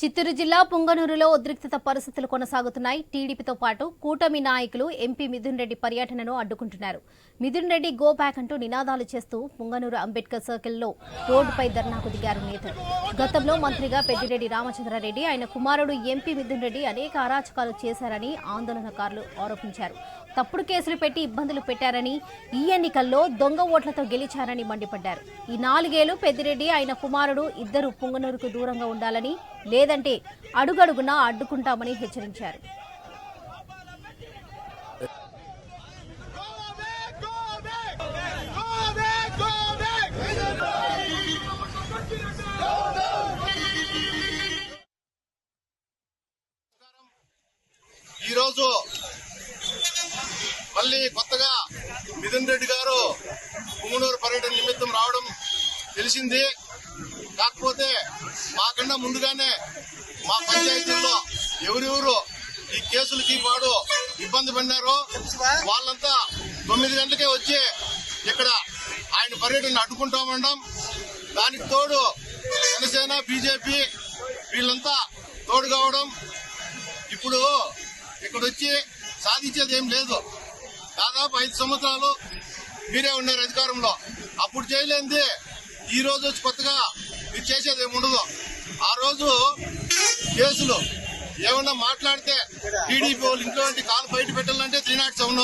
చిత్తూరు జిల్లా పుంగనూరులో ఉద్రిక్తత పరిస్థితులు కొనసాగుతున్నాయి. టీడీపీతో పాటు కూటమి నాయకులు ఎంపీ మిథున్ రెడ్డి పర్యటనను అడ్డుకుంటున్నారు. మిథున్ రెడ్డి గో బ్యాక్ అంటూ నినాదాలు చేస్తూ పుంగనూరు అంబేద్కర్ సర్కిల్లో రోడ్డుపై ధర్నాకు దిగారు నేతలు. గతంలో మంత్రిగా పెద్దిరెడ్డి రామచంద్రారెడ్డి ఆయన కుమారుడు ఎంపీ మిథున్ రెడ్డి అనేక అరాచకాలు చేశారని ఆందోళనకారులు ఆరోపించారు. తప్పుడు కేసులు పెట్టి ఇబ్బందులు పెట్టారని ఈ ఎన్నికల్లో దొంగ ఓట్లతో గెలిచారని మండిపడ్డారు. ఈ నాలుగేళ్ళు పెద్దిరెడ్డి ఆయన కుమారుడు ఇద్దరు పుంగనూరుకు దూరంగా ఉండాలని లేదంటే అడుగడుగునా అడ్డుకుంటామని హెచ్చరించారు. ఈరోజు మళ్ళీ కొత్తగా మిథున్ రెడ్డి గారు కుమ్మనూరు పర్యటన నిమిత్తం రావడం తెలిసింది. కాకపోతే మాకన్నా ముందుగానే మా పంచాయతీల్లో ఎవరెవరు ఈ కేసులకి వాడు ఇబ్బంది పడినారో వాళ్ళంతా తొమ్మిది గంటలకే వచ్చి ఇక్కడ ఆయన పర్యటన అడ్డుకుంటామండం దానికి తోడు జనసేన బీజేపీ వీళ్ళంతా తోడు కావడం ఇప్పుడు ఇక్కడ వచ్చి సాధించేది ఏం లేదు. దాదాపు ఐదు సంవత్సరాలు మీరే ఉన్నారు అధికారంలో. అప్పుడు చేయలేంది ఈ రోజు వచ్చి కొత్తగా మీరు చేసేది ఉండదు ఆ రోజు కేసులు ఏమన్నా మాట్లాడితే టీడీపీ వాళ్ళు ఇంట్లో కాలు బయట పెట్టాలంటే త్రీ నాట్ సెవెన్